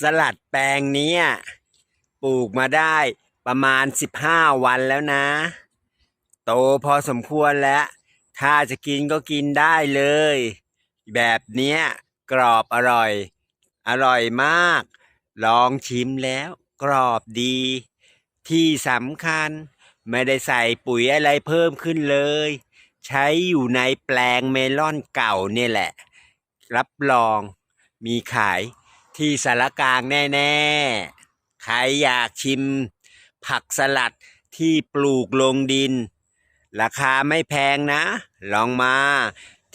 สลัดแปลงนี้ปลูกมาได้ประมาณสิบห้าวันแล้วนะ โตพอสมควรแล้ว ถ้าจะกินก็กินได้เลย แบบนี้กรอบอร่อย อร่อยมาก ลองชิมแล้วกรอบดี ที่สำคัญไม่ได้ใส่ปุ๋ยอะไรเพิ่มขึ้นเลย ใช้อยู่ในแปลงเมลอนเก่าเนี่ยแหละ รับรองมีขาย ที่สารกลางแน่ๆ ใครอยากชิม ผักสลัดที่ปลูกลงดิน ราคาไม่แพงนะ ลองมา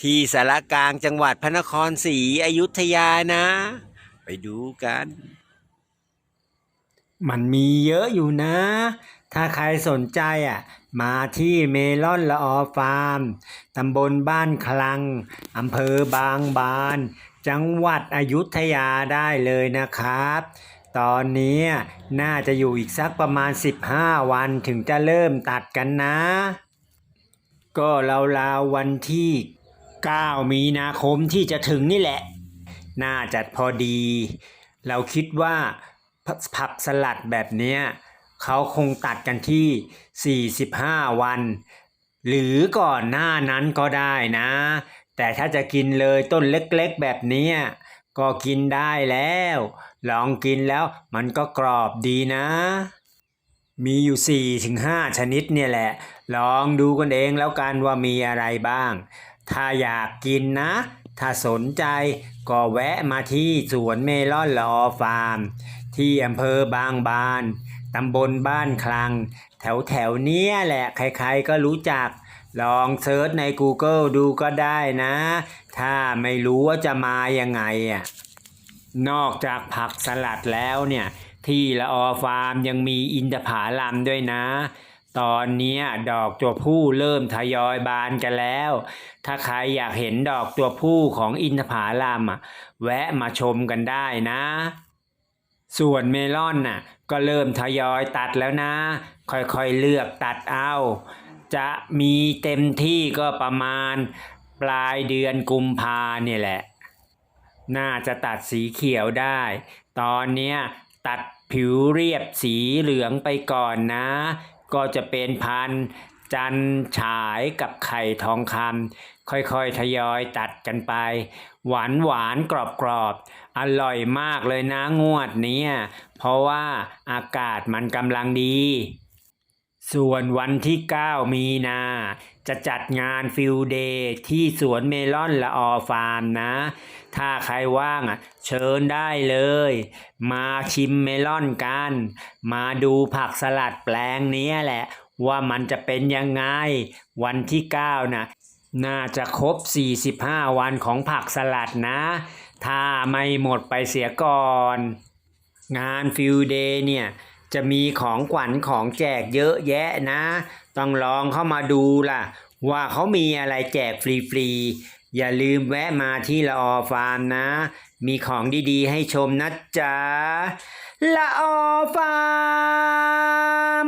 ที่สารกลางจังหวัดพระนครศรีอยุธยานะ ไปดูกัน มันมีเยอะอยู่นะ ถ้าใครสนใจอะ มาที่เมลอนละออฟาร์ม ตำบลบ้านคลัง อำเภอบางบาน จังหวัดอยุธยาได้เลยนะครับ ตอนนี้น่าจะอยู่อีกสักประมาณ 15 วันถึงจะเริ่มตัดกันนะ ก็ราวๆวันที่ 9 มีนาคมที่จะถึงนี่แหละ น่าจะพอดี เราคิดว่า ผักสลัดแบบนี้เขาคงตัดกันที่ 45 วัน หรือก่อนหน้านั้นก็ได้นะ แต่ถ้าจะกินเลยต้นเล็กๆแบบนี้ก็กินได้แล้ว ลองกินแล้วมันก็กรอบดีนะ มีอยู่ 4-5 ชนิดเนี่ยแหละ ลองดูกันเองแล้วกันว่ามีอะไรบ้าง ถ้าอยากกินนะ ถ้าสนใจก็แวะมาที่สวนเมลอนละอฟาร์ม ที่อำเภอบางบานตำบลบ้านคลัง แถวแถวเนี้ยแหละใครๆก็รู้จัก ลองเซิร์ชใน Google ดูก็ได้นะ ถ้าไม่รู้ว่าจะมายังไงอะนอกจากผักสลัดแล้วเนี่ย ที่ละออฟาร์มยังมีอินทผลัมด้วยนะ ตอนนี้ดอกตัวผู้เริ่มทยอยบานกันแล้ว ถ้าใครอยากเห็นดอกตัวผู้ของอินทผลัมอะแวะมาชมกันได้นะ ส่วนเมลอนน่ะก็เริ่มทยอยตัดแล้วนะ ค่อยๆเลือกตัดเอา จะมีเต็มที่ก็ประมาณปลายเดือนกุมภาเนี่ยแหละ น่าจะตัดสีเขียวได้ ตอนเนี้ยตัดผิวเรียบสีเหลืองไปก่อนนะ ก็จะเป็นพันธุ์ จันฉายกับไข่ทองคำค่อยๆ ทยอยตัดกันไป หวานหวานกรอบกรอบอร่อยมากเลยนะงวดนี้เพราะว่าอากาศมันกำลังดี ส่วนวันที่ 9 มีนา จะจัดงานฟิลเดย์ที่สวนเมลอนละออฟาร์มนะ ถ้าใครว่างอะเชิญได้เลย มาชิมเมลอนกัน มาดูผักสลัดแปลงนี้แหละ ว่ามันจะเป็นยังไง วันที่9น่ะน่าจะครบ 45 วันของผักสลัดนะ ถ้าไม่หมดไปเสียก่อน งานฟิลเดย์เนี่ย จะมีของขวัญของแจกเยอะแยะนะ ต้องลองเข้ามาดูล่ะ ว่าเขามีอะไรแจกฟรีๆ อย่าลืมแวะมาที่ละออฟาร์มนะ มีของดีๆ ให้ชมนะจ๊ะละออฟาร์ม